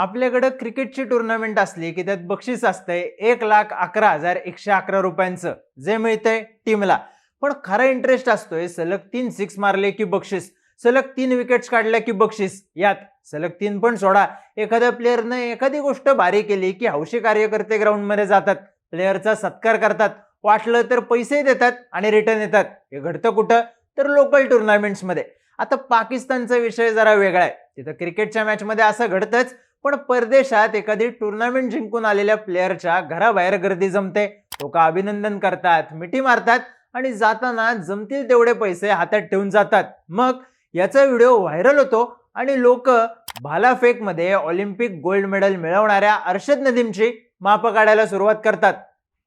आपल्याकडं क्रिकेटची टुर्नामेंट असली की त्यात बक्षीस असतंय एक लाख अकरा हजार एकशे अकरा रुपयांचं. जे मिळतंय टीमला. पण खरा इंटरेस्ट असतोय सलग तीन सिक्स मारले की बक्षीस. सलग तीन विकेट्स काढल्या की बक्षीस. यात सलग तीन पण सोडा. एखाद्या प्लेअरनं एखादी गोष्ट भारी केली की हौशी कार्यकर्ते ग्राउंडमध्ये जातात. प्लेअरचा सत्कार करतात. वाटलं तर पैसे देतात आणि रिटर्न येतात. हे घडतं कुठं? तर लोकल टुर्नामेंट्समध्ये आता पाकिस्तानचा विषय जरा वेगळा आहे. तिथं क्रिकेटच्या मॅचमध्ये असं घडतंच. पण परदेशात एखादी टुर्नामेंट जिंकून आलेल्या प्लेअरच्या घराबाहेर गर्दी जमते. लोक अभिनंदन करतात मिठी मारतात आणि जाताना जमतील तेवढे पैसे हातात ठेवून जातात. मग याचा व्हिडिओ व्हायरल होतो आणि लोक भालाफेकमध्ये ऑलिम्पिक गोल्ड मेडल मिळवणाऱ्या अर्षद नदीमची माप काढायला सुरुवात करतात.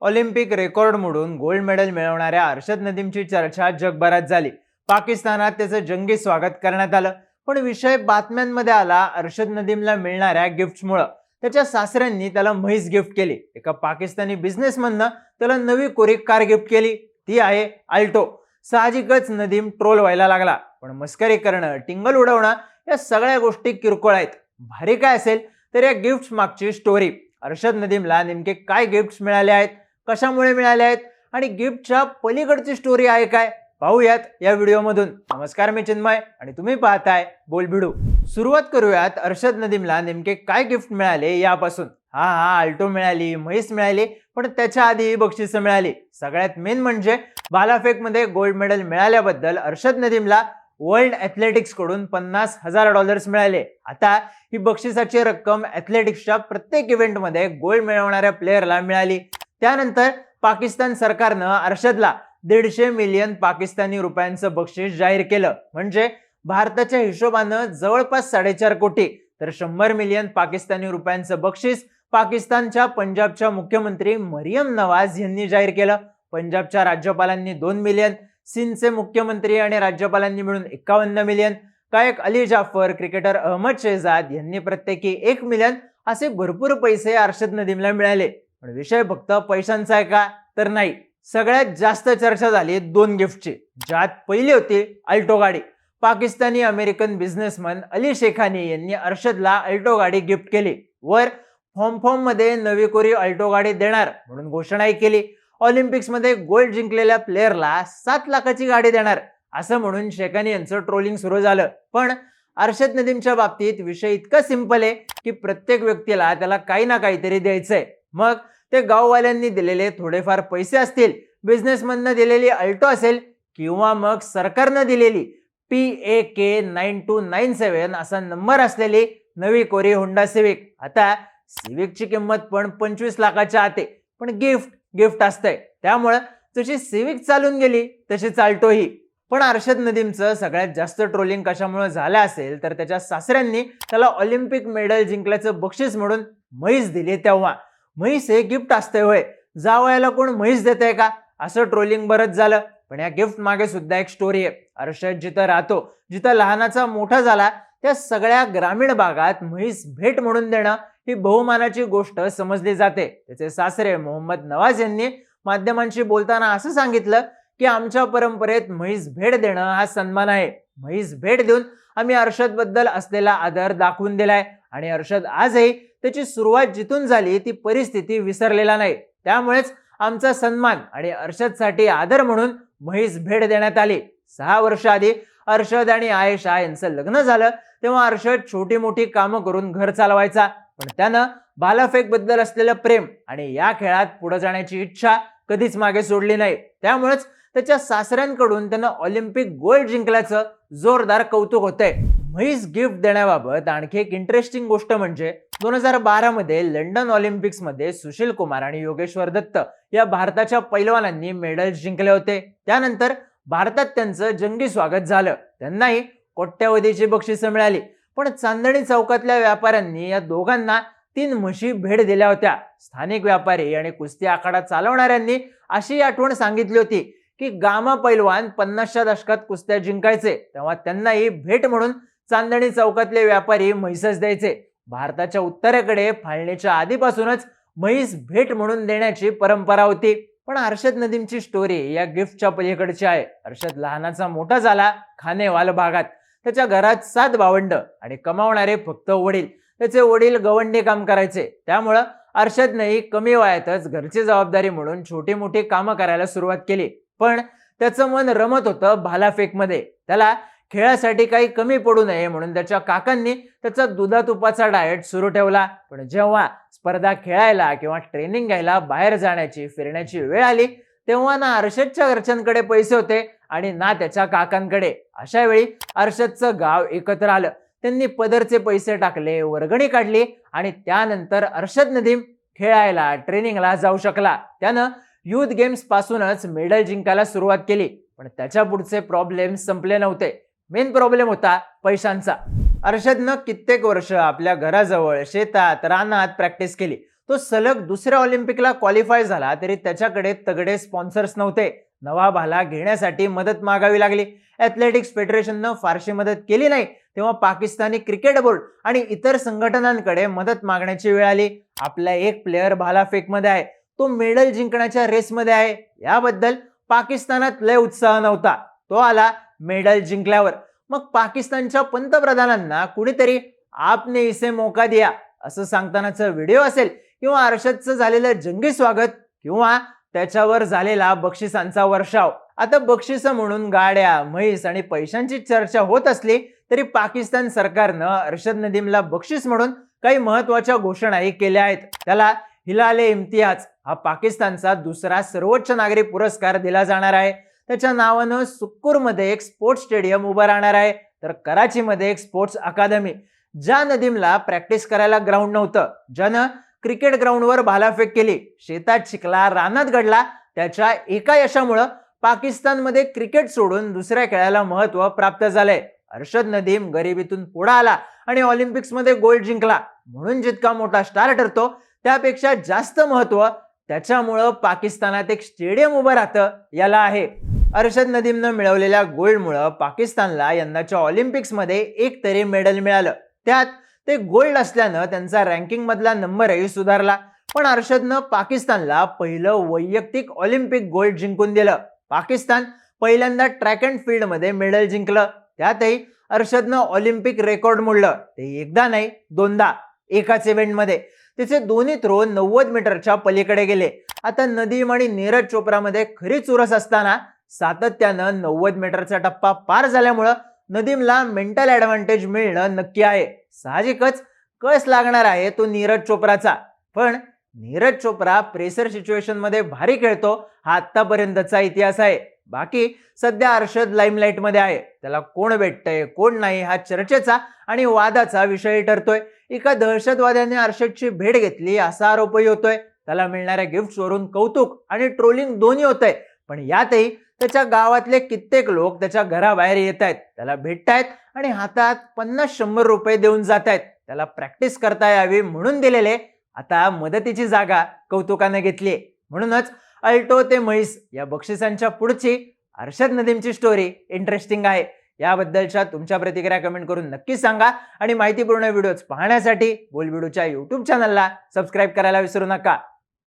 ऑलिम्पिक रेकॉर्ड मोडून गोल्ड मेडल मिळवणाऱ्या अर्षद नदीमची चर्चा जगभरात झाली. पाकिस्तानात त्याचं जंगी स्वागत करण्यात आलं. पण विषय बातम्यांमध्ये आला अर्शद नदीमला मिळणाऱ्या गिफ्ट्समुळं. त्याच्या सासऱ्यांनी त्याला म्हैस गिफ्ट केली. एका पाकिस्तानी बिझनेसमॅननं त्याला नवी कोरिक कार गिफ्ट केली. ती आहे आल्टो साहजिकच नदीम ट्रोल व्हायला लागला. पण मस्करी करणं टिंगल उडवणं या सगळ्या गोष्टी किरकोळ आहेत. भारी काय असेल तर या गिफ्ट्स मागची स्टोरी अर्शद नदीमला नेमके काय गिफ्ट्स मिळाले आहेत कशामुळे मिळाले आहेत आणि गिफ्टच्या पलीकडची स्टोरी आहे काय? पाहूयात या व्हिडिओमधून. नमस्कार मी चिन्मय आणि तुम्ही पाहताय बोलबिडू. सुरुवात करूयात अर्षद नदीमला नेमके काय गिफ्ट मिळाले यापासून. हा हा आल्टो मिळाली म्हैस मिळाली पण त्याच्या आधी बक्षिसं मिळाली. सगळ्यात मेन म्हणजे बालाफेकमध्ये गोल्ड मेडल मिळाल्याबद्दल अर्षद नदीमला वर्ल्ड ॲथलेटिक्सकडून पन्नास हजार डॉलर्स मिळाले. आता ही बक्षिसाची रक्कम ॲथलेटिक्सच्या प्रत्येक इव्हेंटमध्ये गोल्ड मिळवणाऱ्या प्लेयरला मिळाली. त्यानंतर पाकिस्तान सरकारनं अर्षदला दीडशे मिलियन पाकिस्तानी रुपयांचं बक्षीस जाहीर केलं. म्हणजे भारताच्या हिशोबानं जवळपास साडेचार कोटी. तर शंभर मिलियन पाकिस्तानी रुपयांचं बक्षीस पाकिस्तानच्या पंजाबच्या मुख्यमंत्री मरियम नवाज यांनी जाहीर केलं. पंजाबच्या राज्यपालांनी दोन मिलियन सिंधचे मुख्यमंत्री आणि राज्यपालांनी मिळून एकावन्न मिलियन. गायक अली जाफर क्रिकेटर अहमद शेहजाद यांनी प्रत्येकी एक मिलियन असे भरपूर पैसे अर्शद नदीमला मिळाले. पण विषय फक्त पैशांचा आहे का? तर नाही. सगळ्यात जास्त चर्चा झाली दोन गिफ्टची ज्यात पहिली होती अल्टो गाडी. पाकिस्तानी अमेरिकन बिझनेसमन अली शेखानी यांनी अर्शदला अल्टो गाडी गिफ्ट केली. वर फॉर्म फॉर्ममध्ये नवी कोरी अल्टो गाडी देणार म्हणून घोषणाही केली. ऑलिम्पिक्समध्ये गोल्ड जिंकलेल्या प्लेअरला सात लाखाची गाडी देणार असं म्हणून शेखानी यांचं ट्रोलिंग सुरू झालं. पण अर्शद नदीमच्या बाबतीत विषय इतका सिंपल आहे की प्रत्येक व्यक्तीला त्याला काही ना काहीतरी द्यायचंय. मग ते गाववाल्यांनी दिलेले थोडेफार पैसे असतील बिझनेसमॅननं दिलेली अल्टो असेल किंवा मग सरकारनं दिलेली P A K nine two nine seven असा नंबर असलेली नवी कोरी होंडा सिविक आता सिविकची किंमत पण पंचवीस लाखाच्या आते पण गिफ्ट गिफ्ट असतंय. त्यामुळं जशी सिविक चालून गेली तशी चालतो ही. पण अर्षद नदीमचं सगळ्यात जास्त ट्रोलिंग कशामुळे झालं असेल तर त्याच्या सासऱ्यांनी त्याला ऑलिम्पिक मेडल जिंकल्याचं बक्षीस म्हणून म्हैस दिली तेव्हा. म्हैस हे गिफ्ट असते होय. जावयाला कोण म्हैस देते का? असं ट्रोलिंग बरंच झालं. पण या गिफ्ट मागे सुद्धा एक स्टोरी आहे. अर्षद जिथं राहतो जिथं लहानाचा मोठा झाला त्या सगळ्या ग्रामीण भागात म्हैस भेट म्हणून देणं ही बहुमानाची गोष्ट समजली जाते. त्याचे सासरे मोहम्मद नवाज यांनी माध्यमांशी बोलताना असं सांगितलं की आमच्या परंपरेत म्हैस भेट देणं हा सन्मान आहे. म्हैस भेट देऊन आम्ही अर्षदबद्दल असलेला आदर दाखवून दिलाय. आणि अर्षद आजही त्याची सुरुवात जिथून झाली ती परिस्थिती विसरलेला नाही. त्यामुळेच आमचा सन्मान आणि अर्षदसाठी आदर म्हणून म्हैस भेट देण्यात आली. सहा वर्ष आधी अर्षद आणि आयशा यांचं लग्न झालं तेव्हा अर्षद छोटी मोठी कामं करून घर चालवायचा. पण त्यानं बालाफेकबद्दल असलेलं प्रेम आणि या खेळात पुढे जाण्याची इच्छा कधीच मागे सोडली नाही. त्यामुळेच त्याच्या सासऱ्यांकडून त्यानं ऑलिम्पिक गोल्ड जिंकल्याचं जोरदार कौतुक होतंय. म्हैस गिफ्ट देण्याबाबत आणखी एक इंटरेस्टिंग गोष्ट म्हणजे दोन हजार बारामध्ये लंडन ऑलिम्पिक्समध्ये सुशील कुमार आणि योगेश्वर दत्त या भारताच्या पैलवानांनी मेडल जिंकले होते. त्यानंतर भारतात त्यांचं जंगी स्वागत झालं. त्यांनाही कोट्यावधीची बक्षिसं मिळाली. पण चांदणी चौकातल्या व्यापाऱ्यांनी या दोघांना तीन म्हशी भेट दिल्या होत्या. स्थानिक व्यापारी आणि कुस्ती आखाडा चालवणाऱ्यांनी अशी आठवण सांगितली होती की गामा पैलवान पन्नासच्या दशकात कुस्त्या जिंकायचे. तेव्हा त्यांनाही भेट म्हणून चांदणी चौकातले व्यापारी म्हैसच द्यायचे. भारताच्या उत्तरेकडे फाळणीच्या आधीपासूनच म्हैस भेट म्हणून देण्याची परंपरा होती. पण हर्षद नदीमची स्टोरी या गिफ्टच्या पलीकडची आहे. हर्षद लहानाचा मोठा झाला खानेवाल भागात. त्याच्या घरात सात भावंड आणि कमावणारे फक्त वडील. त्याचे वडील गवंडी काम करायचे. त्यामुळं अर्षदनेही कमी वयातच घरची जबाबदारी म्हणून छोटी मोठी कामं करायला सुरुवात केली. पण त्याचं मन रमत होतं भालाफेकमध्ये त्याला खेळासाठी काही कमी पडू नये म्हणून त्याच्या काकांनी त्याचा दुधा तुपाचा डाएट सुरू ठेवला. पण जेव्हा स्पर्धा खेळायला किंवा ट्रेनिंग घ्यायला बाहेर जाण्याची फिरण्याची वेळ आली तेव्हा ना अर्षदच्या घरच्यांकडे पैसे होते आणि ना त्याच्या काकांकडे. अशा वेळी अर्षदचं गाव एकत्र आलं. त्यांनी पदरचे पैसे टाकले वर्गणी काढली आणि त्यानंतर अर्षद नदीम खेळायला ट्रेनिंगला जाऊ शकला. त्यानं युथ गेम्स पासूनच मेडल जिंकायला सुरुवात केली. पण त्याच्या पुढचे प्रॉब्लेम संपले नव्हते. मेन प्रॉब्लेम होता पैशांचा. अर्षदनं कित्येक वर्ष आपल्या घराजवळ शेतात रानात प्रॅक्टिस केली. तो सलग दुसऱ्या ऑलिम्पिकला क्वालिफाय झाला तरी त्याच्याकडे तगडे स्पॉन्सर्स नव्हते. नवाबाला घेण्यासाठी मदत मागावी लागली. ॲथलेटिक्स फेडरेशननं फारशी मदत केली नाही तेव्हा पाकिस्तानी क्रिकेट बोर्ड आणि इतर संघटनांकडे मदत मागण्याची वेळ आली. आपला एक प्लेअर भालाफेकमध्ये आहे. तो मेडल जिंकण्याच्या रेसमध्ये आहे. याबद्दल पाकिस्तानात लय उत्साह नव्हता. तो आला मेडल जिंकल्यावर. मग पाकिस्तानच्या पंतप्रधानांना कुणीतरी आपने इसे मोका दिया असं सांगतानाचा व्हिडिओ असेल किंवा अर्षदचं झालेलं जंगी स्वागत किंवा त्याच्यावर झालेला बक्षिसांचा वर्षाव. आता बक्षिस म्हणून गाड्या म्हैस आणि पैशांची चर्चा होत असली तरी पाकिस्तान सरकारनं अर्षद नदीमला बक्षीस म्हणून काही महत्त्वाच्या घोषणाही केल्या आहेत. त्याला हिलाले इम्तियाज हा पाकिस्तानचा दुसरा सर्वोच्च नागरी पुरस्कार दिला जाणार आहे. त्याच्या नावानं सुक्कूरमध्ये एक स्पोर्ट्स स्टेडियम उभं राहणार आहे. तर कराचीमध्ये एक स्पोर्ट्स अकादमी ज्या नदीमला प्रॅक्टिस करायला ग्राउंड नव्हतं. ज्यानं क्रिकेट ग्राउंडवर भालाफेक केली. शेतात शिकला रानात घडला. त्याच्या एका यशामुळं पाकिस्तानमध्ये क्रिकेट सोडून दुसऱ्या खेळाला महत्त्व प्राप्त झालंय. अर्षद नदीम गरिबीतून पुढे आला आणि ऑलिम्पिक्समध्ये गोल्ड जिंकला. म्हणून जितका मोठा स्टार ठरतो त्यापेक्षा जास्त महत्त्व त्याच्यामुळं पाकिस्तानात एक स्टेडियम उभं राहतं याला आहे. अर्षद नदीमनं मिळवलेल्या गोल्डमुळं पाकिस्तानला यंदाच्या ऑलिम्पिक्समध्ये एक तरी मेडल मिळालं. त्यात ते गोल्ड असल्यानं त्यांचा रँकिंगमधला नंबरही सुधारला. पण अर्षदनं पाकिस्तानला पहिलं वैयक्तिक ऑलिम्पिक गोल्ड जिंकून दिलं. पाकिस्तान पहिल्यांदा ट्रॅक अँड फील्डमध्ये मेडल जिंकलं. त्यातही अर्षदनं ऑलिम्पिक रेकॉर्ड मोडलं. ते एकदा नाही दोनदा. एकाच इव्हेंटमध्ये. तिचे दोन्ही थ्रो नव्वद मीटरच्या पलीकडे गेले. आता नदीम आणि नीरज चोप्रामध्ये खरी चुरस असताना सातत्यानं नव्वद मीटरचा टप्पा पार झाल्यामुळं नदीमला मेंटल ऍडव्हान्टेज मिळणं नक्की आहे. साहजिकच कस लागणार आहे तो नीरज चोप्राचा? पण नीरज चोप्रा प्रेशर सिच्युएशनमध्ये भारी खेळतो हा आत्तापर्यंतचा इतिहास आहे. बाकी सध्या अर्षद लाईमलाईटमध्ये आहे. त्याला कोण भेटतंय कोण नाही हा चर्चेचा आणि वादाचा विषय ठरतोय. एका दहशतवाद्याने अर्षदची भेट घेतली असा आरोपही होतोय. त्याला मिळणाऱ्या गिफ्ट्सवरून कौतुक आणि ट्रोलिंग दोन्ही होतंय. पण यातही त्याच्या गावातले कित्येक लोक त्याच्या घराबाहेर येत आहेत त्याला भेटतायत आणि हातात पन्नास शंभर रुपये देऊन जात आहेत त्याला प्रॅक्टिस करता यावी म्हणून दिलेले आता मदतीची जागा कौतुकाने घेतली म्हणूनच अल्टो ते म्हैस या बक्षिसांच्या पुढची अर्षद नदीमची स्टोरी इंटरेस्टिंग आहे. याबद्दलच्या तुमच्या प्रतिक्रिया कमेंट करून नक्की सांगा आणि माहितीपूर्ण व्हिडिओज पाहण्यासाठी बोलबिडूच्या यूट्यूब चॅनलला सबस्क्राईब करायला विसरू नका.